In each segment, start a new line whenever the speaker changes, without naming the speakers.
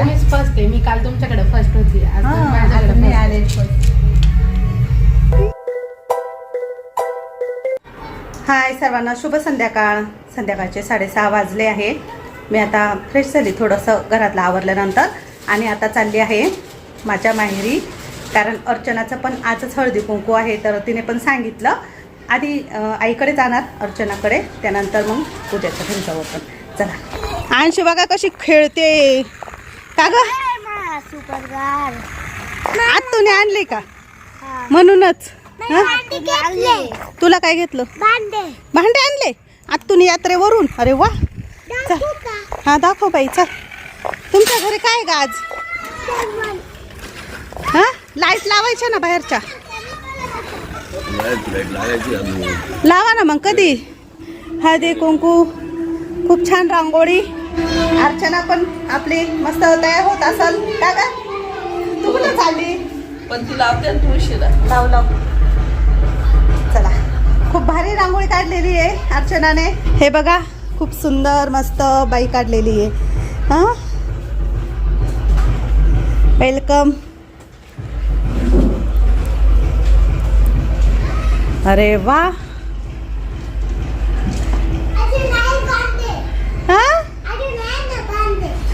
आल्या
तुम्हीच फर्स्ट आहे. मी काल तुमच्याकडे फर्स्ट होती. आज
हा,
तुम्ही
आता
माझ्याकडे
मी
first.
आले हाय सर्वांना शुभ संध्याकाळ. संध्याकाळचे साडेसहा वाजले आहे. मी आता फ्रेश झाली थोडंसं घरातलं आवरल्यानंतर. आणि आता चालली आहे माझ्या माहेरी. कारण अर्चनाचं पण आजच हळदी कुंकू आहे तर तिने पण सांगितलं. आधी अं, आईकडे जाणार अर्चनाकडे. त्यानंतर मग उद्याचं त्यांच्यावर पण. चला. आणशी बघा कशी खेळते. का ग?
सुपरगार
आत्तूने आणले का? म्हणूनच हं? तुला काय घेतलं?
भांडे.
भांडे आणले? आत्तून यात्रेवरून? अरे वा. चल. हा दाखव बाई चल. तुमच्या घरी काय आहे का आज हा? लाइट लावायच्या ना बाहेरच्या? लावा ना मग कधी? हळदी कुंकू. खूप छान रांगोळी. अर्चना पण आपली मस्त तयार होत असल. का ग? तू कुठं चालली?
पण ती लावते तू उशिरा
लाव लाव. चला. खूप भारी रांगोळी काढलेली आहे अर्चनाने. हे बघा खूप सुंदर मस्त बाई काढलेली आहे. हां? वेलकम अरे वा. हा?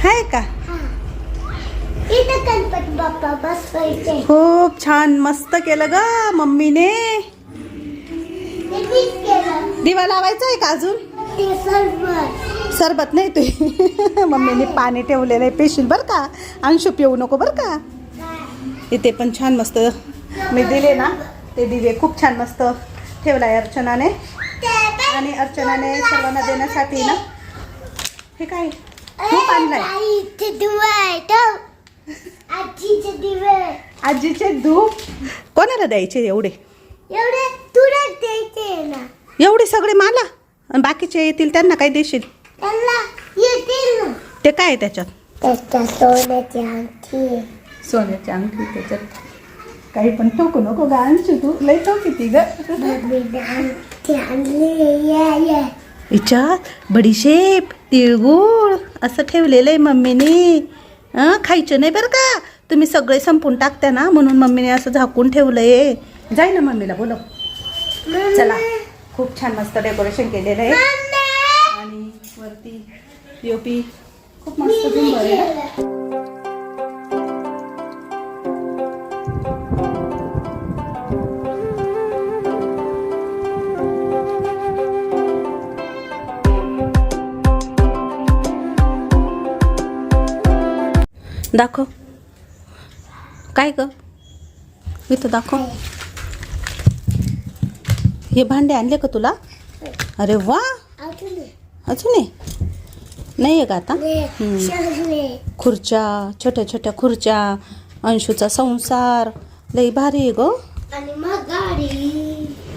आहे का?
इथं गणपती बाप्पा बसवायचे
खूप छान मस्त केलं ग मम्मीने. दिवा लावायचा आहे का अजून? सरबत. नाही तू. मम्मीने पाणी ठेवलेलं आहे पेशील बरं का? अंशू पिऊ नको बरं का? इथे पण छान मस्त. मी दिले ना ते दिवे खूप छान मस्त ठेवलाय अर्चनाने. आणि अर्चनाने सर्वांना देण्यासाठी ना हे काय? खूप आणलंय.
आहेत आजीचे
धूप. कोणाला द्यायचे एवढे?
एवढे तुला द्यायचे ना.
एवढे सगळे मला? आणि बाकीचे येतील त्यांना काय देशील?
त्यांना येतील ना.
ते काय आहे त्याच्यात?
त्याच्या सोन्याची अंगठी
सोन्याची अंगठी त्याच्यात. काही पण ठोकू नको ग अंशू तू. लय ठोकी ती ग.
मम्मीने अंगठी आणली या या.
हिच्यात बडीशेप. तिळगुळ असं ठेवलेलं आहे मम्मीने. हं खायचं नाही बरं का? तुम्ही सगळे संपून टाकता ना म्हणून मम्मीने असं झाकून ठेवलंय. जाय ना मम्मीला बोलव. चला. खूप छान मस्त डेकोरेशन केलेलं आहे. आणि वरती पी खूप मस्त झुंबर आहे दाखव. काय ग? इथं दाखव. हे भांडे आणले का तुला? अरे वा!
अजून
नाही आहे का आता? खुर्च्या छोट्या छोट्या खुर्च्या अंशूचा संसार. लई भारी आहे ग.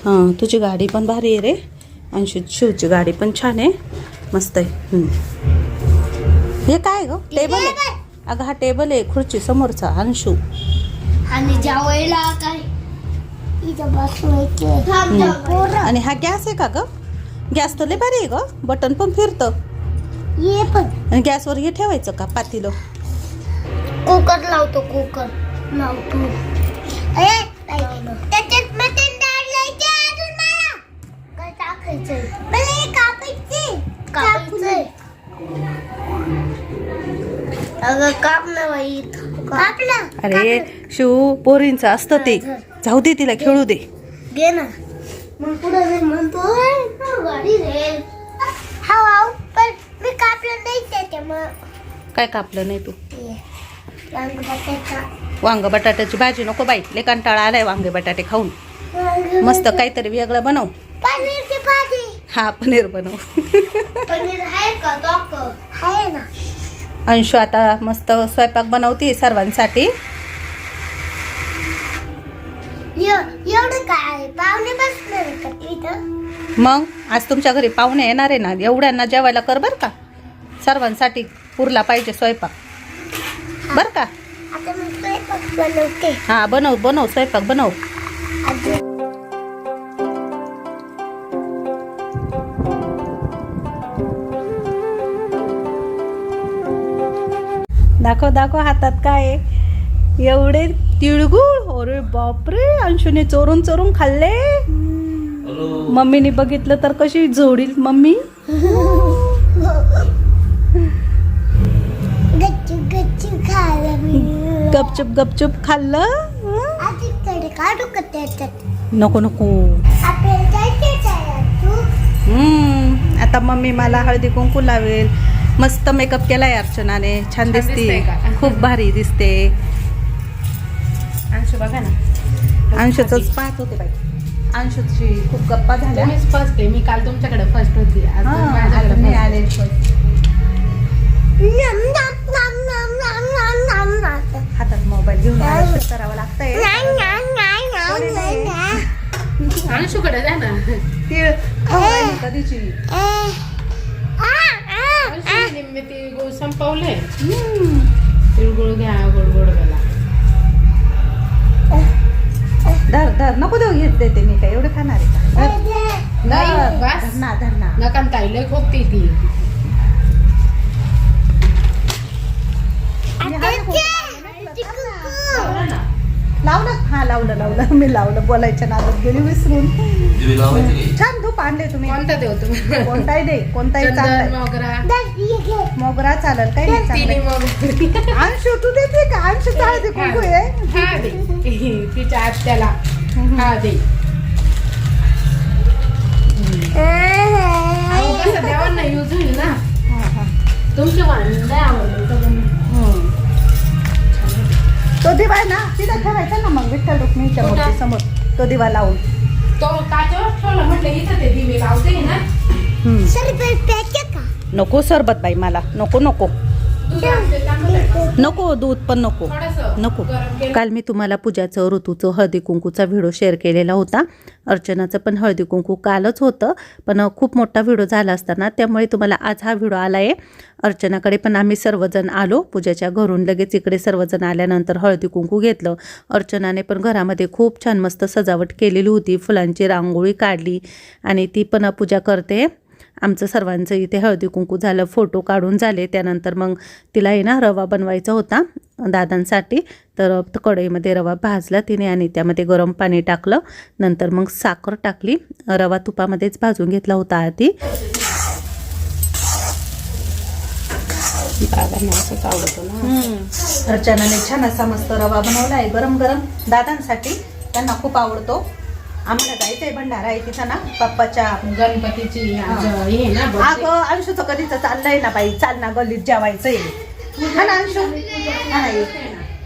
हां तुझी गाडी पण भारी आहे रे. अंशू शिवची गाडी पण छान आहे. मस्त आहे. हे काय ग? टेबल आहे. अगं हा टेबल आहे खुर्ची समोरचा अंशू
आणि जेवायला काय इथं बसवायचे पोरं.
आणि हा गॅस आहे का ग? गॅस तर लय भारी आहे ग. बटन पण फिरतं.
ये पण.
आणि गॅसवर हे ठेवायचं का पातीलं?
कुकर लावतो कुकर. लावतो. ए, त्याच्यात मटण डाळ लावायची अजून मला. काय टाकायचंय? मला कापायचे कापायचंय. अगं काप ना बाई कापला
अरे शिव पोरींचं असतं ते. जाऊ दे तिला खेळू दे.
घे ना. मग पुढे मी म्हणतो "ए, गाडी रे हा वाव पण मी कापलं नाही त्याच्यामुळं
काय कापलं नाही तू?
ते रंग बटाटा.
वांग बटाट्याची भाजी नको बाई. लय कंटाळा आलाय वांगे बटाटे खाऊन. मस्त काहीतरी वेगळं बनव.
पनीरची भाजी.
हा पनीर बनव.
पनीर आहे का आहे ना.
अंशू आता मस्त स्वयंपाक बनवते सर्वांसाठी.
एवढं काय पाहुणे बसणार
मग आज तुमच्या घरी पाहुणे येणार आहे ना? एवढ्यांना जेवायला कर बरं का? सर्वांसाठी पुरला पाहिजे स्वयंपाक. बरं का?
आता मी स्वयंपाक बनवते.
हा बनव बनव स्वयंपाक बनव. दाखव दाखव हातात काय? एवढे तिळगुळ. अरे बापरे अंशूने चोरून चोरून खाल्ले. मम्मीने बघितलं तर कशी जोडील मम्मी. गपचूप गपचूप खाल्लं. नको नको. हम्म, आता मम्मी मला हळदी कुंकू लावेल. मस्त मेकअप केलाय अर्चनाने. छान दिसते. खूप भारी दिसते.
अंशु बघा ना.
अंशूच पाहत होते बाई. अंशूची खूप गप्पा झाल्या.
मीच फर्स्ट मी काल तुमच्याकडे फर्स्ट होती.
मी आले हातात मोबाईल घेऊन हो. करावं लागतंय.
अंशूकडे जा ना.
हो, कधीची?
निम्मे तिळगुळ संपवले
हम्म.
तिळगुळ घ्या गोड गोड
धर धर. नको देऊ घेत देते मी काय एवढे खाणार आहे का? धर.
नाही,
धर,
बस.
धर ना धर ना.
नका ताईले खूप ती. लावलं?
हा लावलं लावलं. मी लावलं. बोलायच्या नादात गेली विसरून. छान धूप आणले तुम्ही.
कोणता देऊ तुम्ही?
कोणताही दे कोणताही चाललाय
मोगरा.
मोगरा चालेल काही नाही चांगलं अंशू तू देते का? अंशू हळदी कुंकू आहे
हा दे. तिच्या आत्याला. हा दे. देवांना यूज होईल ना.
हा, हा.
तुमचे नाही आवडले.
दिवा आहे ना तिथं ठेवायचा ना मग विठ्ठल रुक्मिणीच्या
कुठं?
मूर्ती समोर तो दिवा लावून
तो काचेवर ठेवला म्हटलं इथं ते दिवे लावते ना
हम्म.
सर प्यायचे का
नको सरबत बाई मला नको नको
चांगलं आहे.
नको दूध पण नको नको.
काल
मी तुम्हाला पूजाचं ऋतूचं हळदी कुंकूचा व्हिडिओ शेअर केलेला होता. अर्चनाचं पण हळदी कुंकू कालच होतं. पण खूप मोठा व्हिडिओ झाला असताना त्यामुळे तुम्हाला आज हा व्हिडिओ आला आहे अर्चनाकडे पण आम्ही सर्वजण आलो. पूजाच्या घरून लगेच इकडे सर्वजण आल्यानंतर हळदी कुंकू घेतलं. अर्चनाने पण घरामध्ये खूप छान मस्त सजावट केलेली होती. फुलांची रांगोळी काढली आणि ती पण पूजा करते. आमचं सर्वांचं इथे हळदी कुंकू झालं फोटो काढून झाले. त्यानंतर मग तिला आहे ना रवा बनवायचा होता. दादांसाठी. तर कढईमध्ये रवा भाजला तिने आणि त्यामध्ये गरम पाणी टाकलं. नंतर मग साखर टाकली. रवा तुपामध्येच भाजून घेतला होता आधी. अर्चनाने छान असा मस्त रवा बनवला आहे. गरम गरम दादांसाठी त्यांना खूप आवडतो. आम्हाला जायचंय भंडारा आहे तिथं ना. पप्पाच्या
गणपतीची.
अगं अंशूचं कधीच चाललंय ना बाई. चाल ना गल्लीत जेवायचंय. हा ना अंशू. हा नाही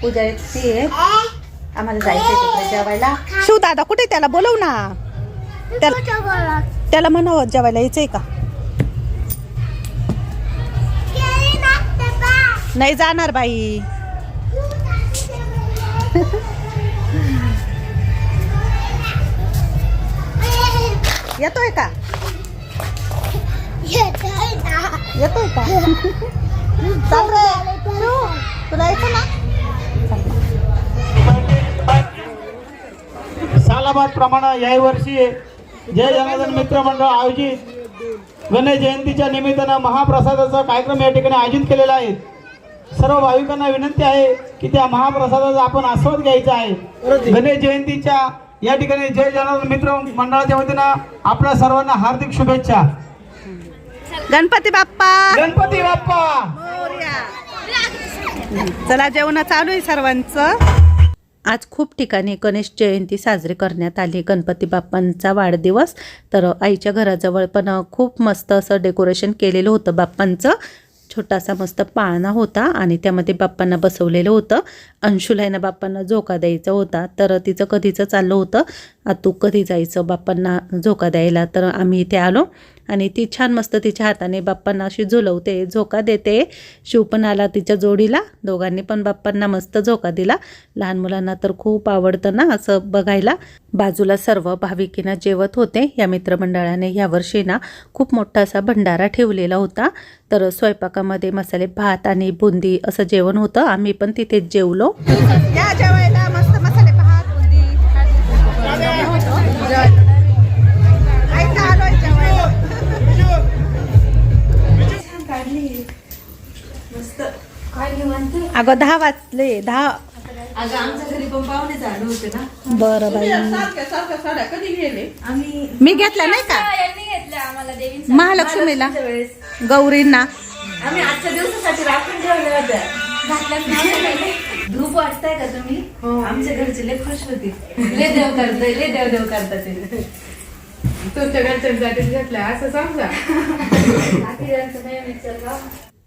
पूजा ती आहे आम्हाला जायचंय तिकडे जेवायला. शिव दादा कुठे त्याला? बोलव ना. त्याला त्याला म्हणावं जेवायला यायचंय का? नाही जाणार बाई. येतोय का? येतोय का? चाल रे शिव, तुला यायचं ना?
सालाबाद प्रमाणे याही वर्षी जय जनार्दन मित्र मंडळ आयोजित गणेश जयंतीच्या निमित्तानं महाप्रसादाचा कार्यक्रम या ठिकाणी आयोजित केलेला आहे. सर्व भाविकांना विनंती आहे की त्या महाप्रसादाचा आपण आस्वाद घ्यायचा आहे. गणेश जयंतीच्या या ठिकाणी जय जनार्दन मित्र मंडळाच्या वतीनं आपल्या सर्वांना हार्दिक शुभेच्छा.
गणपती बाप्पा!
गणपती बाप्पा!
चला जेवण चालू आहे सर्वांचं. आज खूप ठिकाणी गणेश जयंती साजरी करण्यात आली. गणपती बाप्पांचा वाढदिवस. तर आईच्या घराजवळ पण खूप मस्त असं डेकोरेशन केलेलं होतं बाप्पांचं. छोटासा मस्त पाळणा होता आणि त्यामध्ये बाप्पांना बसवलेलं होतं. अंशुला ना बाप्पांना झोका द्यायचा होता. तर तिचं कधीचं चाललं होतं. आ तू कधी जायचं बाप्पांना झोका द्यायला? तर आम्ही इथे आलो आणि ती छान मस्त तिच्या हाताने बाप्पांना अशी झुलवते झोका देते. शिव पण आला तिच्या जोडीला. दोघांनी पण बाप्पांना मस्त झोका दिला. लहान मुलांना तर खूप आवडतं ना असं बघायला. बाजूला सर्व भाविकींना जेवत होते. या मित्रमंडळाने यावर्षी ना खूप मोठा असा भंडारा ठेवलेला होता. तर स्वयंपाकामध्ये मसाले भात आणि बुंदी असं जेवण होतं. आम्ही पण तिथेच जेवलो. या जेवायला मस्त मसाले भात बुंदी आलोय जेवायला
काय निवांत?
अगं दहा वाजले. दहा
अगं आमच्या घरी पण पाहुणे झाले होते ना.
बरं बाई.
सारख्या सारख्या साड्या कधी गेले
आम्ही
मी घेतल्या नाही का?
यांनी घेतल्या आम्हाला देवींसाठी.
महालक्ष्मीला.
वेळेस.
गौरींना.
आम्ही आजच्या दिवसासाठी राखून ठेवल्या होत्या.
धूप वाटताय का तुम्ही? आमच्या घरचे लय खुश होते. ले देव करताय ले देव देव करतात ते.
तुमच्या घरच्यांसाठीच घेतल्या असं समजा.
बाकी यांचं नाही विचारलं.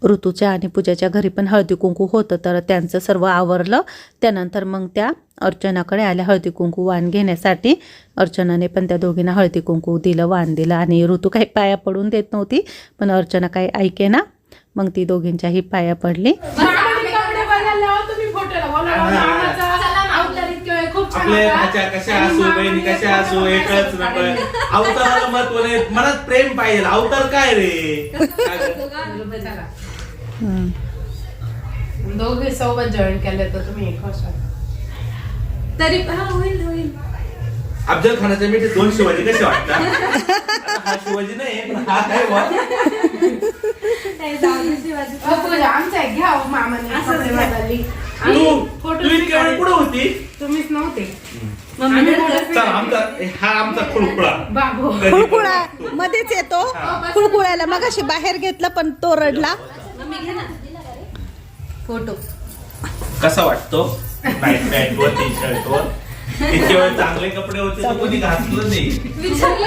ऋतूच्या आणि पूजाच्या घरी पण हळदी कुंकू होतं तर त्यांचं सर्व आवरलं. त्यानंतर मग त्या अर्चनाकडे आल्या. हळदी कुंकू वाण घेण्यासाठी अर्चनाने पण त्या दोघींना हळदी कुंकू दिलं वाण दिलं. आणि ऋतू काही पाया पडून देत नव्हती पण अर्चना काही ऐके ना मग ती दोघींच्याही पाया पडली.
हो
अवताराला महत्त्व नाही. मनात प्रेम पाहिजे. अवतार काय रे.
दोघे सोबत जॉईन केले तर तुम्ही एक वर्ष.
तरी हा होईल होईल.
अफजल खानाच्या दोन शिवाजी कसे वाटतात? हा शिवाजी नाही पण हा काय
घ्या हो, मामाने फोटो
कुठं होती?
तुम्हीच नव्हते.
हा आमचा
खुळकुळा. मध्येच येतो. खुळकुळ्याला मग अशी बाहेर घेतलं पण तो रडला.
फोटो.
कसा वाटतो? नाईट पॅन्ट वर टी शर्ट वर? इतके वेळ चांगले कपडे होते तर कोणी घातलं नाही.
विचारलं.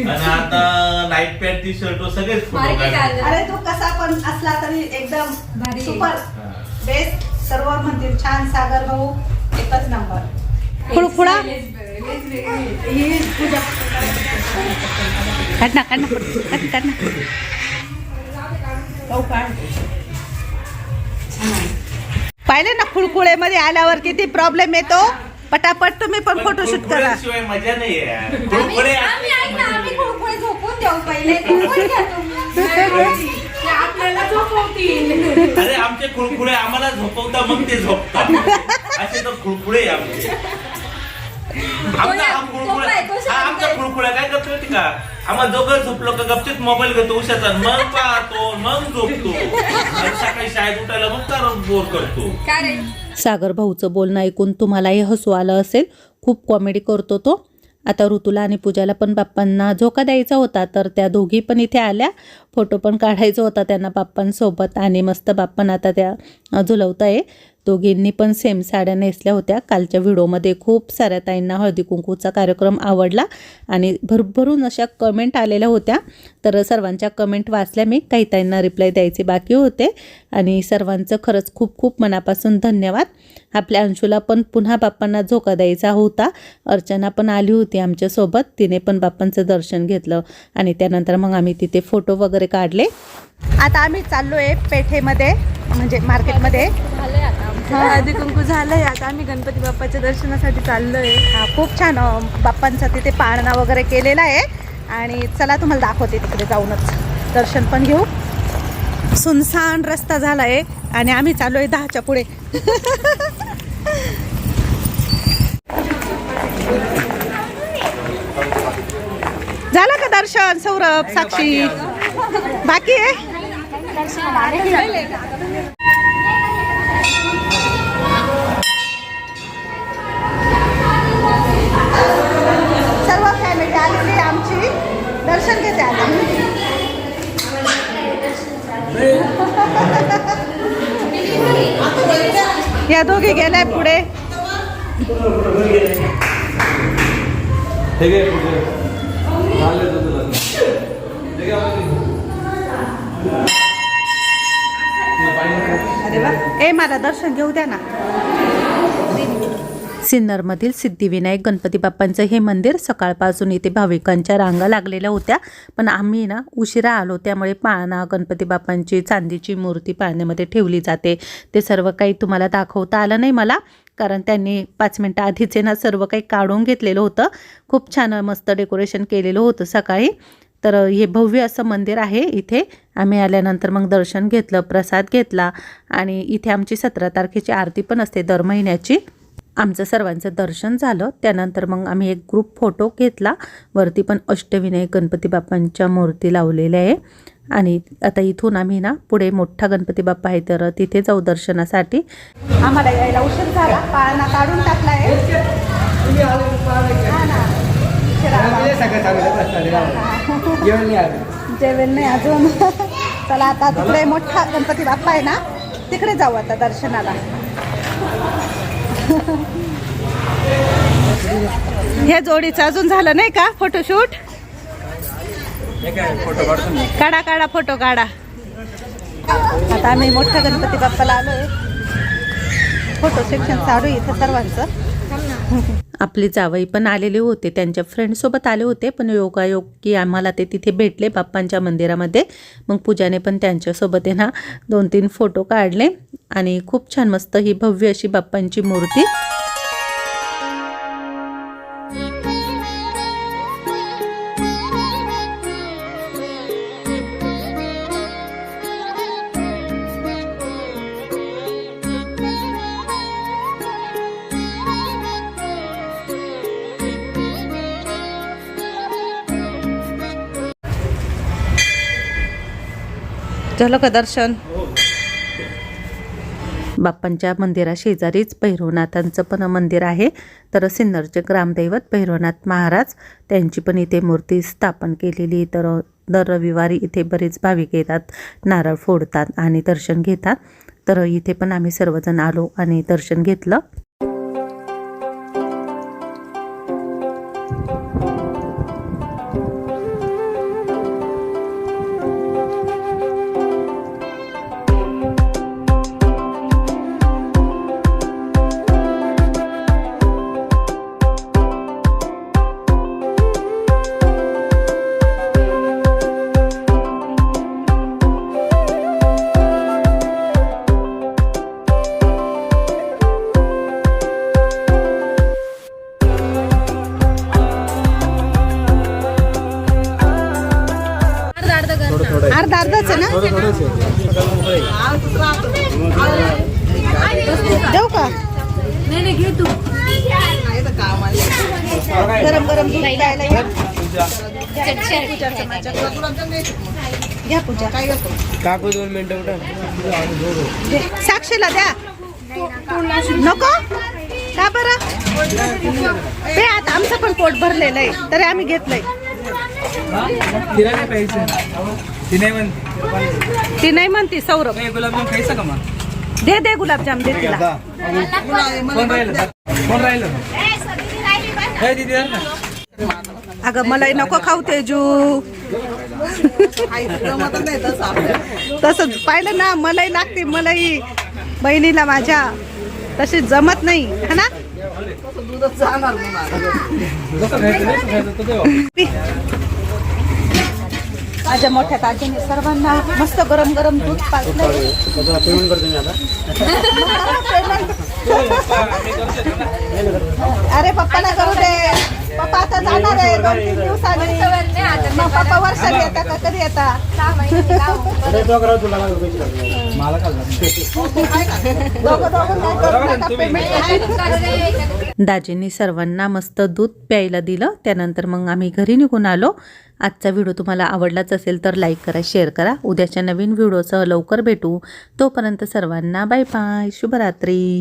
आणि आता नाईट पॅन्ट टी शर्ट वर सगळेच फोटो काढले.
अरे तू कसा पण असला तरी एकदम
भारी.
सुपर. बेस्ट सर्व म्हणतील छान सागर भाऊ एकच नंबर
ही पूजा.
काढ ना काढ ना. काढ काढ ना.
काय
पाहिले ना खुळकुळेमध्ये आल्यावर किती प्रॉब्लेम येतो? पटापट तुम्ही पण फोटोशूट करा.
खुळखुळ्याशिवाय मजा नाही
झोपवतील.
अरे आमचे खुळखुळे आम्हाला झोपवता मग ते झोपतात. असे तर आहे आमचे. आमचा
तो काय,
करतो का? आम्हाला दोघं झोपलो का गपचित मोबाईल घेतो उशाचा. मग पाहतो मग झोपतो. आणि सकाळी शाळेत उठायला मग तर बोर करतो.
काय रे?
सागर भाऊचं बोलणं ऐकून तुम्हालाही हसू आलं असेल. खूप कॉमेडी करतो तो. आता ऋतूला आणि पूजाला पण बाप्पांना झोका द्यायचा होता तर त्या दोघी पण इथे आल्या. फोटो पण काढायचा होता त्यांना बाप्पांसोबत. आणि मस्त बाप्पांना आता त्या झुलवत आहे दोघींनी पण सेम साड्या नेसल्या होत्या. कालच्या व्हिडिओमध्ये खूप साऱ्या ताईंना हळदी कुंकूचा कार्यक्रम आवडला आणि भरभरून अशा कमेंट आलेल्या होत्या. तर सर्वांच्या कमेंट वाचल्या. मी काही ताईंना रिप्लाय द्यायचे बाकी होते. आणि सर्वांचं खरंच खूप खूप मनापासून धन्यवाद. आपल्या अंशूला पण पुन्हा बाप्पांना झोका द्यायचा होता. अर्चना पण आली होती आमच्यासोबत. तिने पण बाप्पांचं दर्शन घेतलं आणि त्यानंतर मग आम्ही तिथे फोटो वगैरे काढले. आता आम्ही चाललो आहे पेठेमध्ये म्हणजे मार्केटमध्ये
हळदी कुंकू झालंय आता आम्ही गणपती बाप्पाच्या दर्शनासाठी चाललोय.
हा खूप छान बाप्पांचा तिथे पाळणा वगैरे केलेला आहे. आणि चला तुम्हाला दाखवते तिकडे जाऊनच. दर्शन पण घेऊ. सुनसान रस्ता झाला आहे आणि आम्ही चाललो आहे दहाच्या पुढे. झालं का दर्शन सौरभ साक्षी? बाकी आहे. या दोघी गेल्या पुढे. ए मला दर्शन घेऊ द्या ना. सिन्नरमधील सिद्धिविनायक गणपती बाप्पांचं हे मंदिर सकाळपासून इथे भाविकांच्या रांगा लागलेल्या होत्या. पण आम्ही ना उशिरा आलो त्यामुळे पाळणा गणपती बाप्पांची चांदीची मूर्ती पाळण्यामध्ये ठेवली जाते. ते सर्व काही तुम्हाला दाखवता आलं नाही मला कारण त्यांनी पाच मिनटं आधीचे ना सर्व काही काढून घेतलेलं होतं. खूप छान मस्त डेकोरेशन केलेलं होतं सकाळी. तर हे भव्य असं मंदिर आहे इथे. आम्ही आल्यानंतर मग दर्शन घेतलं प्रसाद घेतला. आणि इथे आमची सतरा तारखेची आरती पण असते दर महिन्याची. आमचं सर्वांचं दर्शन झालं. त्यानंतर मग आम्ही एक ग्रुप फोटो घेतला. वरती पण अष्टविनायक गणपती बाप्पांच्या मूर्ती लावलेल्या आहे.
आणि आता इथून आम्ही ना पुढे मोठा गणपती बाप्पा आहे तर तिथे जाऊ दर्शनासाठी. आम्हाला यायला उशीर झाला. पाळणा काढून आला. जेवण नाही अजून. चला आता तिकडे मोठा गणपती बाप्पा आहे ना तिकडे जाऊ आता दर्शनाला. हे जोडीचं अजून झालं नाही का फोटोशूट? काढा काढा फोटो काढा. आता आम्ही मोठ्या गणपती बाप्पाला आलोय. फोटो सेक्शन चालू इथं सर्वांचं. आपले जावई पण आलेले होते त्यांच्या फ्रेंडसोबत आले होते पण योगायोग की आम्हाला ते तिथे भेटले बाप्पांच्या मंदिरामध्ये. मग पूजाने पण त्यांच्यासोबत आहे ना दोन तीन फोटो काढले. आणि खूप छान मस्त ही भव्य अशी बाप्पांची मूर्ती. झालं का दर्शन बाप्पांच्या मंदिरा शेजारीच भैरवनाथांचं पण मंदिर आहे. तर सिन्नरचे ग्रामदैवत भैरवनाथ महाराज त्यांची पण इथे मूर्ती स्थापन केलेली तर दर रविवारी इथे बरेच भाविक येतात नारळ फोडतात आणि दर्शन घेतात. तर इथे पण आम्ही सर्वजण आलो आणि दर्शन घेतलं.
काकू दोन मिनिटं कुठं
साक्षीला द्या. नको? का बरं? ते आता आमचं पण पोट भरलेलं आहे तरी आम्ही घेतलंय
तिला ती नाही म्हणते.
ती नाही म्हणती सौरभ.
गुलाबजाम खायचं का मग?
दे दे गुलाबजाम दे तिला.
कोण राहिलं? कोण राहिलं? दीदी
अगं मलाही नको खाऊ तेजू. तसं पाहिलं ना मलाई लागते मलाई. बहिणीला माझ्या. तशी जमत नाही है ना? माझ्या मोठ्या काकीने सर्वांना मस्त गरम गरम दूध पाजलंय अरे पप्पाला करू दे. पप्पा आता जाणार आहे दोन तीन दिवसांनी. मग पप्पा वर्षात येता का कधी येता
मला का
दोघं दोघं काय करू नका, payment आहे. दाजींनी सर्वांना मस्त दूध प्यायला दिलं. त्यानंतर मग आम्ही घरी निघून आलो. आजचा व्हिडिओ तुम्हाला आवडलाच असेल तर लाईक करा शेअर करा. उद्याच्या नवीन व्हिडिओसह लवकर भेटू. तोपर्यंत सर्वांना बाय बाय शुभरात्री.